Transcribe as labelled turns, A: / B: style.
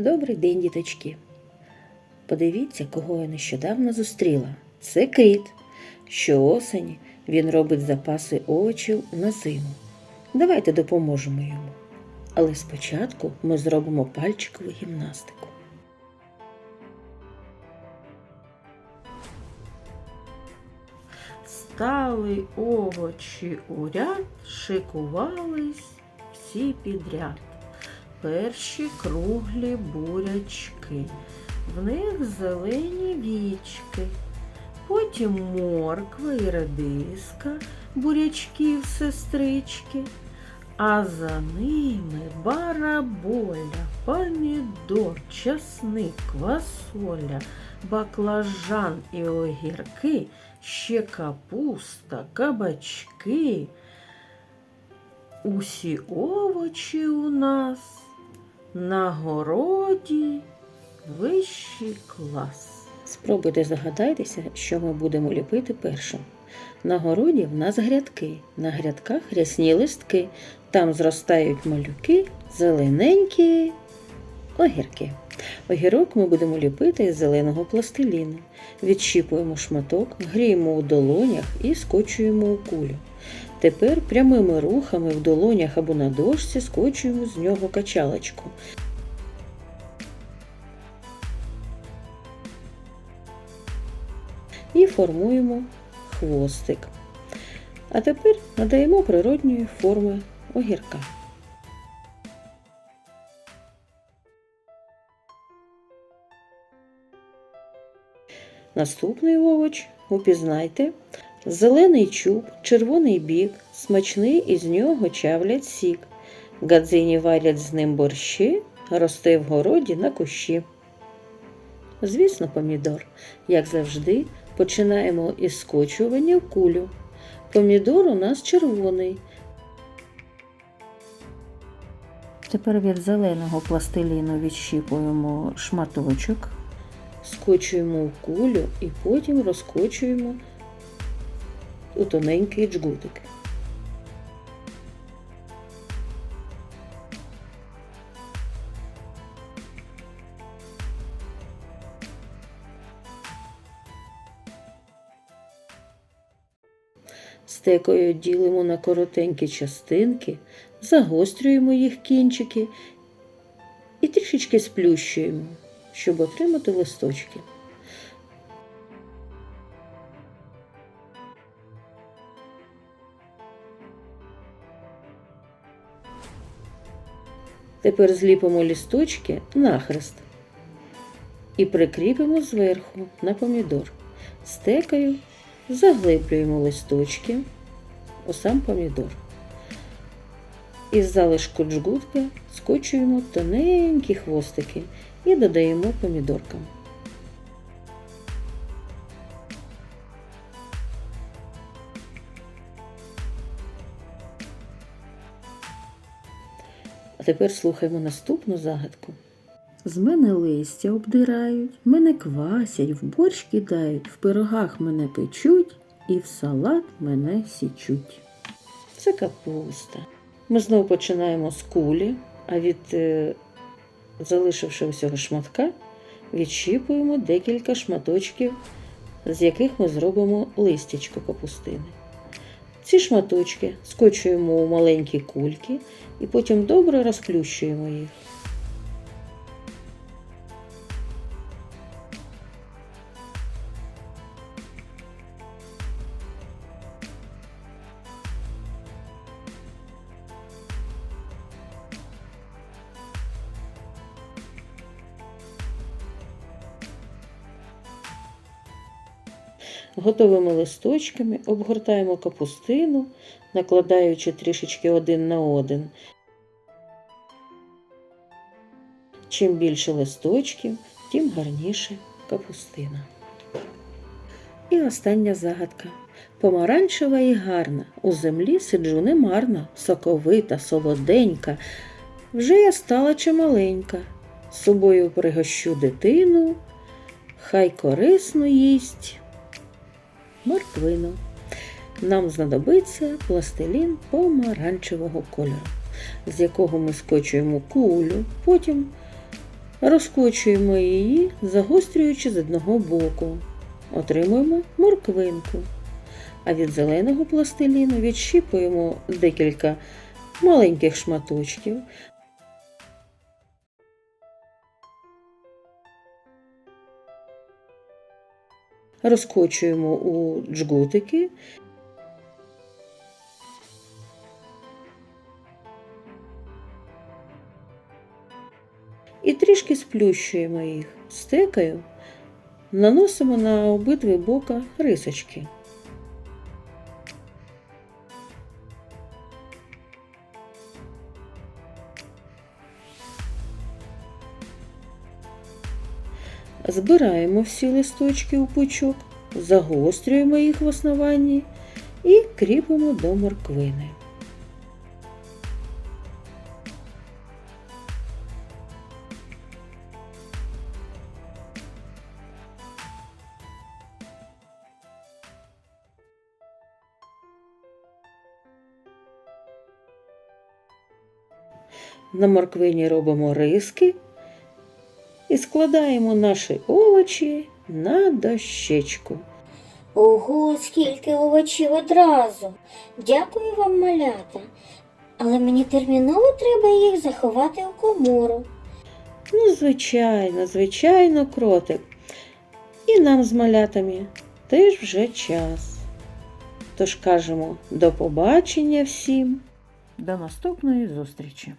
A: Добрий день, діточки. Подивіться, кого я нещодавно зустріла. Це кит. Щоосені він робить запаси овочів на зиму. Давайте допоможемо йому. Але спочатку ми зробимо пальчикову гімнастику. Стали овочі у ряд, шикувались всі підряд. Перші круглі бурячки, в них зелені вічки, потім морква і редиска, бурячків сестрички, а за ними бараболя, помідор, часник, квасоля, баклажан і огірки, ще капуста, кабачки. Усі овочі у нас на городі вищий клас. Спробуйте загадайтеся, що ми будемо ліпити першим. На городі в нас грядки, на грядках рясні листки, там зростають малюки, зелененькі огірки. Огірок ми будемо ліпити із зеленого пластиліну. Відщіпуємо шматок, гріємо у долонях і скочуємо у кулю. Тепер прямими рухами в долонях або на дошці скочуємо з нього качалочку. І формуємо хвостик. А тепер надаємо природньої форми огірка. Наступний овоч упізнайте. Зелений чуб, червоний бік, смачний із нього чавлять сік. Гадзині варять з ним борщі, росте в городі на кущі. Звісно, помідор, як завжди, починаємо із скочування в кулю. Помідор у нас червоний. Тепер від зеленого пластиліну відщіпуємо шматочок, скочуємо в кулю і потім розкочуємо у тоненький джгутик. Стекою ділимо на коротенькі частинки, загострюємо їх кінчики і трішечки сплющуємо, щоб отримати листочки. Тепер зліпимо лісточки нахрест і прикріпимо зверху на помідор. Стекою заглиблюємо листочки у сам помідор. Із залишку джгутка скочуємо тоненькі хвостики і додаємо помідоркам. А тепер слухаймо наступну загадку. З мене листя обдирають, мене квасять, в борщ кидають, в пирогах мене печуть і в салат мене січуть. Це капуста. Ми знову починаємо з кулі, а від е, залишившогося шматка відщіпуємо декілька шматочків, з яких ми зробимо листячко капустини. Ці шматочки скочуємо у маленькі кульки і потім добре розплющуємо їх. Готовими листочками обгортаємо капустину, накладаючи трішечки один на один. Чим більше листочків, тим гарніше капустина. І остання загадка. Помаранчева і гарна, у землі сиджу немарно, соковита, солоденька. Вже я стала чималенька. З собою пригощу дитину, хай корисно їсть морквину. Нам знадобиться пластилін помаранчевого кольору, з якого ми скочуємо кулю, потім Розкочуємо її, загострюючи з одного боку. Отримуємо морквинку. А від зеленого пластиліну відщіпуємо декілька маленьких шматочків. Розкочуємо у джгутики. І трішки сплющуємо їх стекою, наносимо на обидві бока рисочки. Збираємо всі листочки у пучок, загострюємо їх в основанні і кріпимо до морквини. На морквині робимо риски і складаємо наші овочі на дощечку.
B: Ого, скільки овочів одразу. Дякую вам, малята. Але мені терміново треба їх заховати у комору.
A: Ну, звичайно, звичайно, кротик. І нам з малятами теж вже час. Тож кажемо до побачення всім. До наступної зустрічі!